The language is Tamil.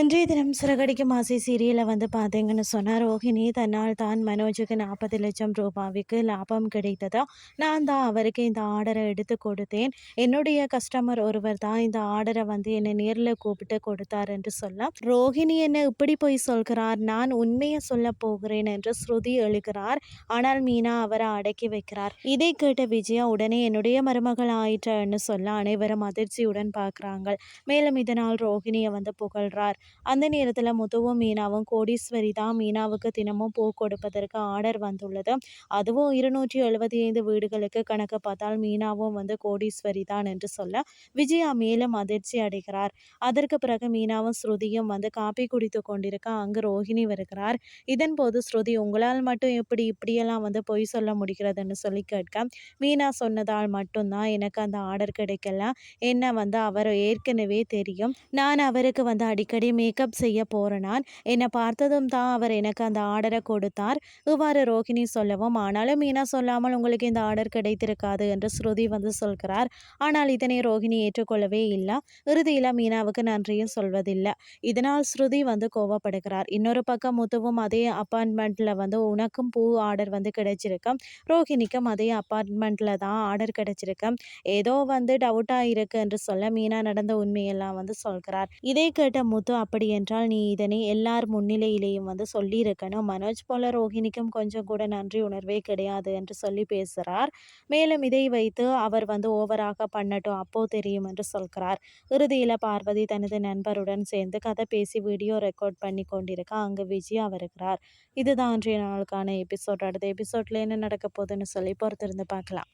இன்றைய தினம் சிறகடிக்கும் ஆசை சீரியலில் வந்து பார்த்தீங்கன்னு சொன்னால் ரோஹிணி தன்னால் தான் மனோஜுக்கு நாற்பது லட்சம் ரூபாய்க்கு லாபம் கிடைத்ததா? நான் தான் அவருக்கு இந்த ஆர்டரை எடுத்து கொடுத்தேன். என்னுடைய கஸ்டமர் ஒருவர் தான் இந்த ஆர்டரை வந்து என்னை நேரில் கூப்பிட்டு கொடுத்தார் என்று சொல்ல ரோஹிணி என்ன இப்படி போய் சொல்கிறார்? நான் உண்மையை சொல்ல போகிறேன் என்று ஸ்ருதி எழுகிறார். ஆனால் மீனா அவரை அடக்கி வைக்கிறார். இதை கேட்ட விஜயா உடனே என்னுடைய மருமகள் ஆயிற்றன்னு சொல்ல அனைவரும் அதிர்ச்சியுடன் பார்க்குறாங்க. மேலும் இதனால் ரோஹிணியை வந்து புகழ்றார். அந்த நேரத்தில் முத்துவும் மீனாவும் கோடீஸ்வரி தான் மீனாவுக்கு தினமும் பூ கொடுப்பதற்கு ஆர்டர் வந்துள்ளது. அதுவும் இருநூற்றி எழுபத்தி ஐந்து வீடுகளுக்கு கணக்கு பார்த்தால் மீனாவும் வந்து கோடீஸ்வரி தான் என்று சொல்ல விஜயா மேலும் அதிர்ச்சி அடைகிறார். அதற்கு பிறகு மீனாவும் ஸ்ருதியும் வந்து காப்பி குடித்து கொண்டிருக்க அங்கு ரோஹிணி வருகிறார். இதன் போது ஸ்ருதி உங்களால் மட்டும் எப்படி இப்படியெல்லாம் வந்து பொய் சொல்ல முடிகிறதுன்னு சொல்லி கேட்க மீனா சொன்னதால் மட்டும்தான் எனக்கு அந்த ஆர்டர் கிடைக்கல. என்ன வந்து அவர் ஏற்கனவே தெரியும். நான் அவருக்கு வந்து அடிக்கடி மேக்கப் செய்ய போகிறேன் நான் என்னை பார்த்ததும் தான் அவர் எனக்கு அந்த ஆர்டரை கொடுத்தார். இவ்வாறு ரோஹிணி சொல்லவும் ஆனாலும் மீனா சொல்லாமல் உங்களுக்கு இந்த ஆர்டர் கிடைத்திருக்காது என்று ஸ்ருதி வந்து சொல்கிறார். ஆனால் இதனை ரோஹிணி ஏற்றுக்கொள்ளவே இல்லை. இறுதியில் மீனாவுக்கு நன்றியும் சொல்வதில்லை. இதனால் ஸ்ருதி வந்து கோவப்படுகிறார். இன்னொரு பக்கம் முத்துவும் அதே அப்பார்ட்மெண்ட்டில் வந்து உனக்கும் பூ ஆர்டர் வந்து கிடைச்சிருக்கும். ரோஹிணிக்கும் அதே அப்பார்ட்மெண்ட்டில் தான் ஆர்டர் கிடைச்சிருக்கு ஏதோ வந்து டவுட்டாக இருக்கு என்று சொல்ல மீனா நடந்த உண்மையெல்லாம் வந்து சொல்கிறார். இதை கேட்ட முத்து அப்படி என்றால் நீ இதனை எல்லார் முன்னிலையிலேயும் வந்து சொல்லியிருக்கணும். மனோஜ் போல ரோஹிணிக்கும் கொஞ்சம் கூட நன்றி உணர்வே கிடையாது என்று சொல்லி பேசுகிறார் மேலும் இதை வைத்து அவர் வந்து ஓவராக பண்ணட்டும் அப்போ தெரியும் என்று சொல்கிறார். இறுதியில் பார்வதி தனது நண்பருடன் சேர்ந்து கதை பேசி வீடியோ ரெக்கார்ட் பண்ணி கொண்டிருக்க அங்கு விஜயா வருகிறார். இதுதான் அன்றைய நாளுக்கான எபிசோட். அடுத்த எபிசோட்ல என்ன நடக்க போகுதுன்னு சொல்லி பொறுத்திருந்து பார்க்கலாம்.